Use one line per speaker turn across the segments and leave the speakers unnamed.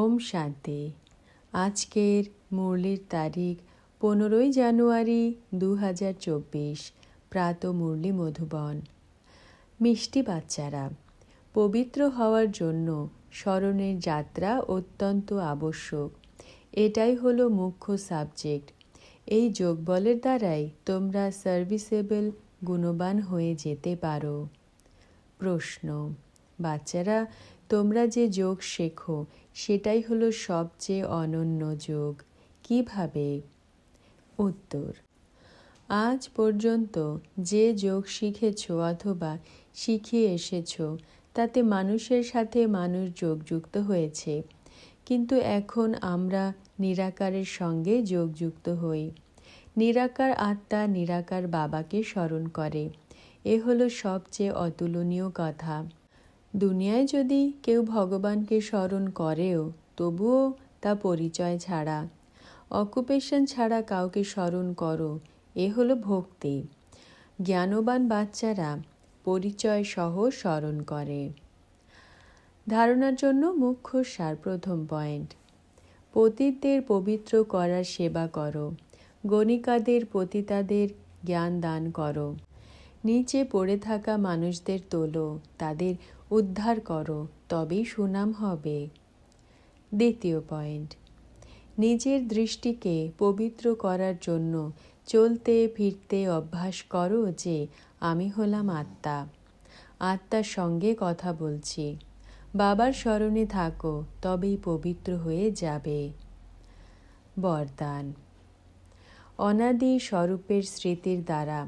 ওম শান্তি। আজকের মুরলির তারিখ পনেরোই জানুয়ারি দু হাজার চব্বিশ, প্রাত মুরলি মধুবন। মিষ্টি বাচ্চারা, পবিত্র হওয়ার জন্য স্মরণের যাত্রা অত্যন্ত আবশ্যক। এটাই হলো মুখ্য সাবজেক্ট। এই যোগবলের দ্বারাই তোমরা সার্ভিসেবল গুণবান হয়ে যেতে পারো। প্রশ্ন, বাচ্চারা তোমরা যে যোগ শেখো, সেটাই হলো সবচেয়ে অনন্য যোগ। কীভাবে? উত্তর, আজ পর্যন্ত যে যোগ শিখেছ অথবা শিখিয়ে এসেছ, তাতে মানুষের সাথে মানুষ যোগযুক্ত হয়েছে। কিন্তু এখন আমরা নিরাকারের সঙ্গে যোগযুক্ত হই। নিরাকার আত্মা নিরাকার বাবাকে স্মরণ করে। এ হলো সবচেয়ে অতুলনীয় কথা। দুনিয়ায় যদি কেউ ভগবানকে স্মরণ করেও, তবুও তা পরিচয় ছাড়া, অকুপেশন ছাড়া কাউকে স্মরণ করো, এ হলো ভক্তি। জ্ঞানবান বাচ্চারা পরিচয় সহ স্মরণ করে। ধারণার জন্য মুখ্য সার প্রথম পয়েন্ট। পতিতদের পবিত্র করার সেবা করো। গণিকাদের পতিতাদের জ্ঞান দান করো। নিচে পড়ে থাকা মানুষদের তোলো, তাদের উদ্ধার করো, তবেই সুনাম হবে। দ্বিতীয় পয়েন্ট, নিজের দৃষ্টিকে পবিত্র করার জন্য চলতে, ফিরতে অভ্যাস করো যে, আমি হলাম আত্মা। আত্মার সঙ্গে কথা বলছি। বাবার স্মরণে থাকো, তবেই পবিত্র হয়ে যাবে। বরদান, অনাদি স্বরূপের স্মৃতির দ্বারা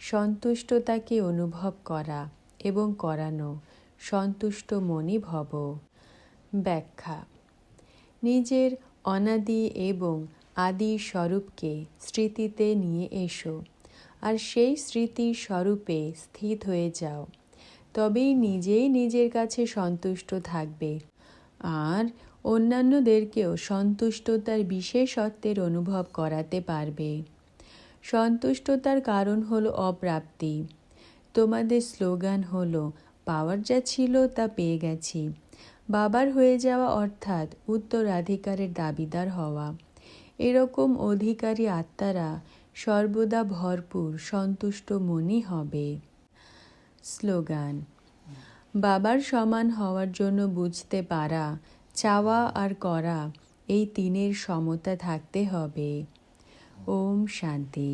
সন্তুষ্টতাকে অনুভব করা এবং করানো সন্তুষ্ট মনি ভব। ব্যাখ্যা। নিজের অনাদি এবং আদি স্বরূপকে স্মৃতিতে নিয়ে এসো, আর সেই স্মৃতি স্বরূপে স্থিত হয়ে যাও। তবেই নিজেই নিজের কাছে সন্তুষ্ট থাকবে। আর অন্যান্যদেরকেও সন্তুষ্টতার বিশেষত্বের অনুভব করাতে পারবে। সন্তুষ্টতার কারণ হলো অপ্রাপ্তি। তোমাদের স্লোগান হলো, পাওয়ার যা ছিল তা পেয়ে গেছি। বাবার হয়ে যাওয়া অর্থাৎ উত্তরাধিকারের দাবিদার হওয়া। এরকম অধিকারী আত্মারা সর্বদা ভরপুর, সন্তুষ্ট মনই হবে। স্লোগান, বাবার সমান হওয়ার জন্য বুঝতে পারা, চাওয়া আর করা, এই তিনের সমতা থাকতে হবে। ওম শান্তি